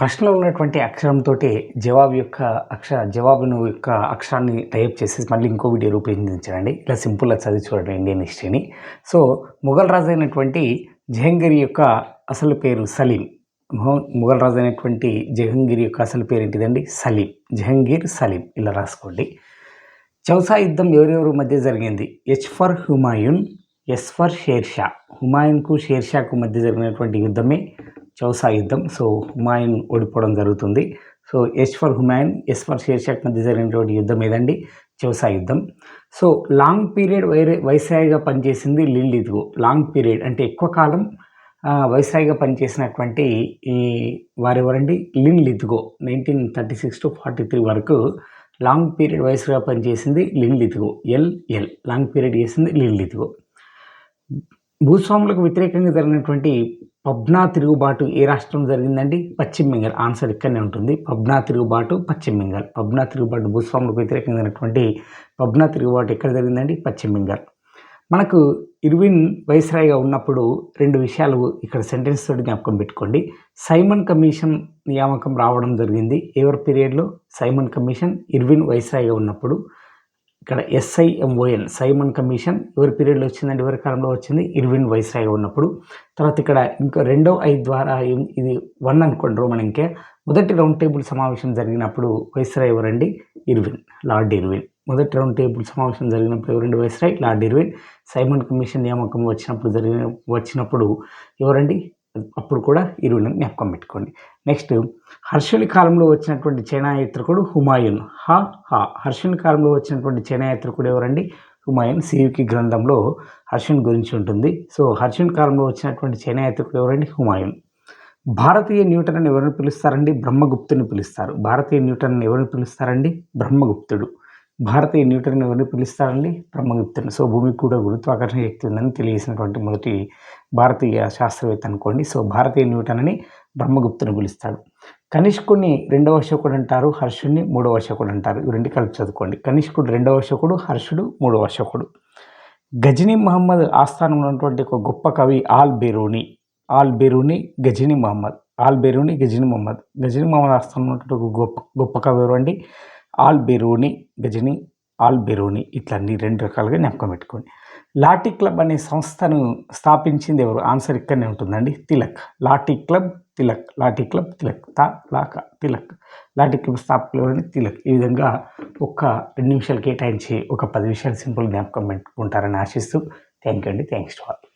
ప్రశ్నలో ఉన్నటువంటి అక్షరంతో జవాబు యొక్క అక్షర జవాబును యొక్క అక్షరాన్ని టైప్ చేసి మళ్ళీ ఇంకో వీడియో రూపొందించండి. ఇలా సింపుల్గా చదివి చూడండి ఇండియన్ హిస్టరీని. సో మొఘల్ రాజు అయినటువంటి జహంగీర్ యొక్క అసలు పేరు సలీం. మొహ- మొఘల్ రాజు అయినటువంటి జహంగీర్ యొక్క అసలు పేరు ఏంటిదండి? సలీం. జహంగీర్ సలీం. ఇలా రాసుకోండి. చౌసా యుద్ధం ఎవరెవరి మధ్య జరిగింది? H for Humayun S for Sher Shah. హుమాయూన్కు షేర్షాకు మధ్య జరిగినటువంటి యుద్ధమే చౌసా యుద్ధం సో హుమాయూన్ ఓడిపోవడం జరుగుతుంది. So S for Humayun S for షేర్షాక్ మధ్య జరిగినటువంటి యుద్ధం ఏదండి? చౌసా యుద్ధం సో లాంగ్ పీరియడ్ వైరే వైస్రాయిగా పనిచేసింది లిల్ లాంగ్ పీరియడ్ అంటే ఎక్కువ కాలం వైస్రాయిగా పనిచేసినటువంటి ఈ వారెవరండి? Linlithgow nineteen thirty six to forty three వరకు లాంగ్ పీరియడ్ వయసుగా పనిచేసింది Linlithgow L L. Long period చేసింది లిన్ లిత్గో భూస్వాములకు వ్యతిరేకంగా జరిగినటువంటి పబ్నా తిరుగుబాటు ఏ రాష్ట్రంలో జరిగిందండి? పశ్చిమ బెంగాల్. ఆన్సర్ ఇక్కడనే ఉంటుంది. పబ్నా తిరుగుబాటు పశ్చిమ బెంగాల్. పబ్నా తిరుగుబాటు భూస్వాములకు వ్యతిరేకంగా జరిగినటువంటి పబ్నా తిరుగుబాటు ఎక్కడ జరిగిందండి? పశ్చిమ బెంగాల్. మనకు ఇర్విన్ వైస్రాయ్గా ఉన్నప్పుడు రెండు విషయాలు ఇక్కడ సెంటెన్స్ తోటి జ్ఞాపకం పెట్టుకోండి. సైమన్ కమిషన్ నియామకం రావడం జరిగింది. ఎవరి పీరియడ్లో? సైమన్ కమిషన్ ఇర్విన్ వైస్రాయ్గా ఉన్నప్పుడు. ఇక్కడ ఎస్ఐఎంఓఎన్ సైమన్ కమిషన్ ఎవరి పీరియడ్లో వచ్చిందండి? ఎవరి కాలంలో వచ్చింది? ఇర్విన్ వైస్రాయ్ ఉన్నప్పుడు. తర్వాత ఇక్కడ ఇంకా రెండో ఐ ద్వారా ఇది వన్ అనుకోండి రోమన్ ఇంకే మొదటి రౌండ్ టేబుల్ సమావేశం జరిగినప్పుడు వైస్రాయ్ ఎవరండి? Irwin Lord Irwin. మొదటి రౌండ్ టేబుల్ సమావేశం జరిగినప్పుడు ఎవరండి viceroy? Lord Irwin. Simon commission నియామకం వచ్చినప్పుడు జరిగిన వచ్చినప్పుడు ఎవరండి? అప్పుడు కూడా ఇరువుని జ్ఞాపకం పెట్టుకోండి. నెక్స్ట్ హర్షుని కాలంలో వచ్చినటువంటి చైనాయాత్రికుడు హుమాయూన్. హా హా. హర్షుని కాలంలో వచ్చినటువంటి చైనాయాత్రికుడు ఎవరండి? హుమాయూన్. సియుకి గ్రంథంలో హర్షుని గురించి ఉంటుంది. సో హర్షుని కాలంలో వచ్చినటువంటి చైనాయాత్రికుడు ఎవరండి? హుమాయూన్. భారతీయ న్యూటన్ అని ఎవరిని పిలుస్తారండి? బ్రహ్మగుప్తుని పిలుస్తారు. భారతీయ న్యూటన్ ఎవరిని పిలుస్తారండి? బ్రహ్మగుప్తుడు. భారతీయ న్యూటన్ ఎవరిని పిలుస్తారండి బ్రహ్మగుప్తుని సో భూమికి కూడా గురుత్వాకర్షణ శక్తి ఉందని తెలియజేసినటువంటి మొదటి భారతీయ శాస్త్రవేత్త అనుకోండి. సో భారతీయ న్యూటన్ అని బ్రహ్మగుప్తుని పిలుస్తాడు. కనిష్కుడిని రెండవ శకుడు అంటారు హర్షుడిని మూడవ శకుడు అంటారు. ఇవి రెండు కలిపి చదువుకోండి. కనిష్కుడు రెండవ శకుడు హర్షుడు మూడవ శకుడు గజనీ మహమ్మద్ ఆస్థానంలో ఉన్నటువంటి ఒక గొప్ప కవి ఆల్ బెరూని ఆల్ బెరూని గజనీ మహమ్మద్. ఆల్ బెరూని గజనీ మహమ్మద్. గజనీ మహమ్మద్ ఆస్థానంలో ఉన్నటువంటి ఒక గొప్ప గొప్ప కవి ఎవరు అండి? ఆల్ బెరూని గజని ఆల్ బెరూని ఇట్లా అన్ని రెండు రకాలుగా జ్ఞాపకం పెట్టుకోండి. లాటీ క్లబ్ అనే సంస్థను స్థాపించింది ఎవరు? ఆన్సర్ ఇక్కడనే ఉంటుందండి. తిలక్. లాటీ క్లబ్ తిలక్. లాటీ క్లబ్ తిలక్. తా లాక తిలక్. లాటీ క్లబ్ స్థాపకులు తిలక్. ఈ విధంగా ఒక్క రెండు నిమిషాలు కేటాయించి ఒక పది విషయాలు సింపుల్ జ్ఞాపకం పెట్టుకుంటారని ఆశిస్తూ థ్యాంక్ యూ అండి. Thanks to all.